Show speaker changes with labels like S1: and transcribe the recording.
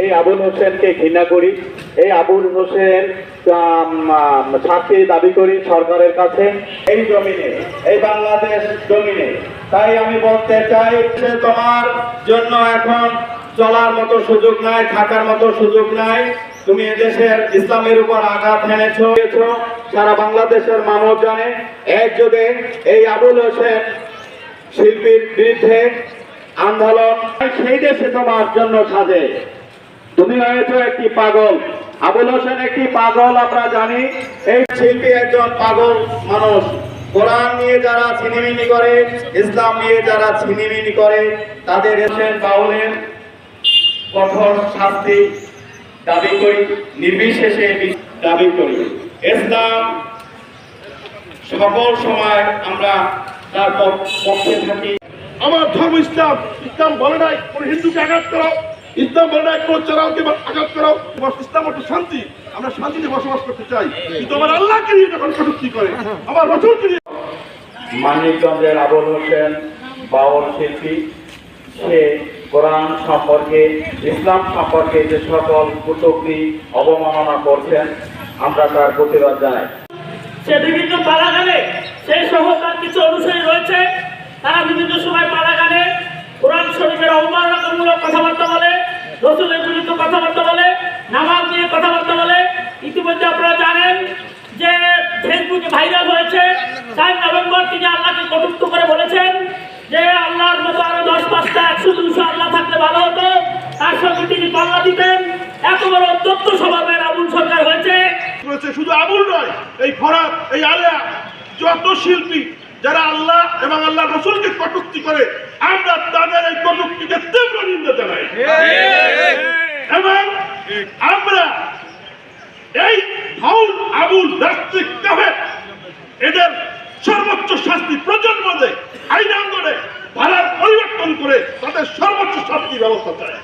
S1: এই আবুল হোসেনকে ঘৃণা করি। এই আবুল হোসেন শাস্তি দাবি করি সরকারের কাছে। এই জমিনে, এই বাংলাদেশ জমিনে। তাই আমি বলতে চাই তোমার জন্য এখন চলার মতো সুযোগ নাই, থাকার মতো সুযোগ নাই। তুমি এদেশের ইসলামের উপর আঘাত হেনেছ। সারা বাংলাদেশের মানুষ জানে। এক যুগে এই আবুল হোসেন শিল্পীর বিরুদ্ধে আন্দোলন সেই দেশে তোমার জন্য সাজে। তুমি হয়েছ একটি পাগল। আবুল হোসেন একটি পাগল, আমরা জানি। এই শিল্পী একজন পাগল মানুষ। কোরআন নিয়ে যারা ছিনিমিনি করে, ইসলাম নিয়ে যারা ছিনিমিনি করে, তাদের এসেন বাউলের কঠোর শাস্তি দাবি করি, নির্বিশেষে দাবি করি। ইসলাম সকল সময় আমরা তার পক্ষে থাকি।
S2: আমার ধর্ম ইসলাম ইসলাম বলে নাই কোন হিন্দুকে আঘাত করো ইসলাম বলে নাই কোন চারাওকে আঘাত করো ইসলাম হচ্ছে শান্তি। আমরা শান্তিতে বসবাস করতে চাই। কিন্তু আমার আল্লাহকে নিয়ে যখন কটুক্তি করে? আমার রসুলকে নিয়ে
S1: মানিকগঞ্জের আবুল হোসেন বাউল শিল্পী সে কোরআন সম্পর্কে ইসলাম সম্পর্কে যে সকল কুটুক্তি অবমাননা করছেন আমরা তার প্রতিবাদ জানাই।
S3: সে বিভিন্ন পালাগানে সেই সহ তার কিছু অনুসারী রয়েছে। তারা বিভিন্ন সময় পালাগানে কোরআন শরীফের অবমাননামূলক কথাবার্তা বলে, রসুলের বিরুদ্ধে কথাবার্তা বলে, নামাজ নিয়ে কথাবার্তা বলে। ইতিমধ্যে আপনারা জানেন যে ফেসবুকে ভাইরাল হয়েছে। চার নভেম্বর তিনি আল্লাহকে কটুক্ত করে বলেছেন যে আল্লাহর মতো আরও দশ পাঁচটা একশো দুশো আল্লাহ থাকলে ভালো হতো। তার সঙ্গে তিনি পাল্লা দিতেন। এত বড় তথ্য স্বভাবের আবুল সরকার হয়েছে।
S2: শুধু আবুল নয়, এই ফরাদ, এই আলিয়া যত শিল্পী যারা আল্লাহ এবং আল্লাহ রসুলকে কটুক্তি করে, আমরা তাদের এই কটুক্তিকে তীব্র নিন্দা জানাই। এবং আমরা এই হাউল আবুল রাষ্ট্রিক কাফের, এদের সর্বোচ্চ শাস্তি প্রজন্ম দেয় আইন আন্দোলনে ধারার পরিবর্তন করে তাদের সর্বোচ্চ শাস্তি ব্যবস্থা চায়